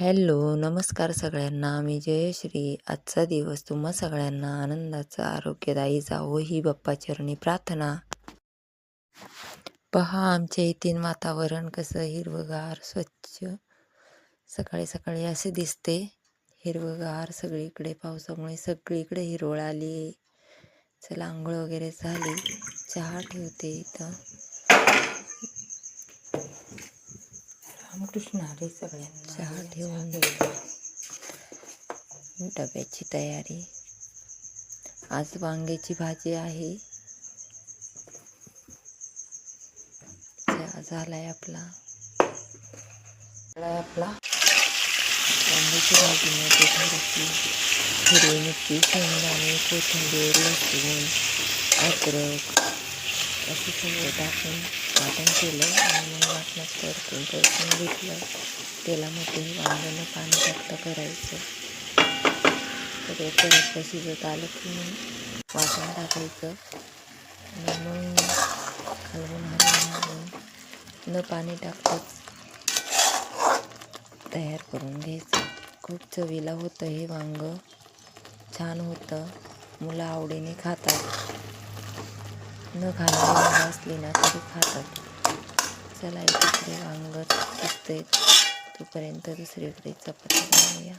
Hello नमस्कार सगळ्यांना. मी जयश्री आजचा दिवस तुम्हा सगळ्यांना आनंदाचा आरोग्यदायी जावो ही बाप्पाचरणी प्रार्थना. पहा आमच्या येथील वातावरण कसं हिरवगार स्वच्छ. सकाळी सकाळी असे दिसते. हिरवगार सगळीकडे पावसामुळे सगळीकडे हिरवळ आली. आहे चला आंघोळ वगैरे झाली. चहा ठेवते इथं. रामकृष्ण हरी सगळ्यांना चहा ठेवून डब्याची तयारी. आज वांग्याची भाजी आहे. चहा झालाय आपला. आपला. वांग्याची भाजी मध्ये थोडीशी हिरवी मिरची शेंगदाणे कोथिंबीर लसूण अद्रक असं सगळं टाकून वाटण केलं आणि मग वाटणात परतून परतून घेतलं. तेलामध्ये वांग्यानं पाणी टाकतं करायचं. सगळं परत शिजत आलं की मग वाटण टाकायचं. आणि मग हलवून हलवून न पाणी टाकताच तयार करून घ्यायचं. खूप चवीला होतं हे वांग. छान होतं. मुलं आवडीने खातात. न खाणारी मुलं असली ना तरी खातात चला इकडे वांग शिजते तोपर्यंत दुसरीकडे चपाती बनवूया.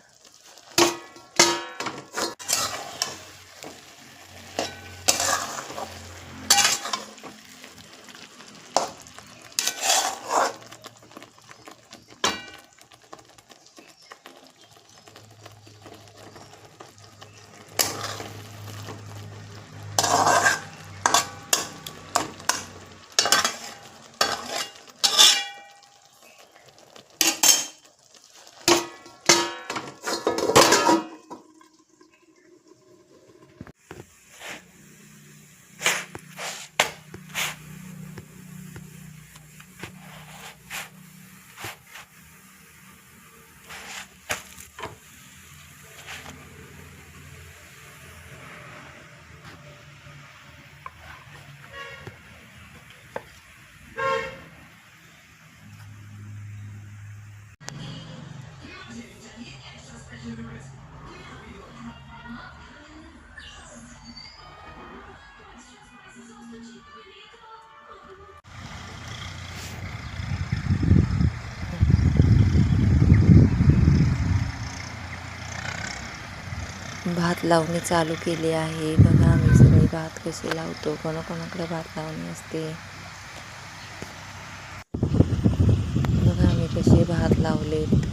भात लावणी चालू केली आहे. बघा आम्ही सगळे भात कसे लावतो. कोणाकोणाकडे भात लावणी असते? बघा आम्ही कसे भात लावलेत.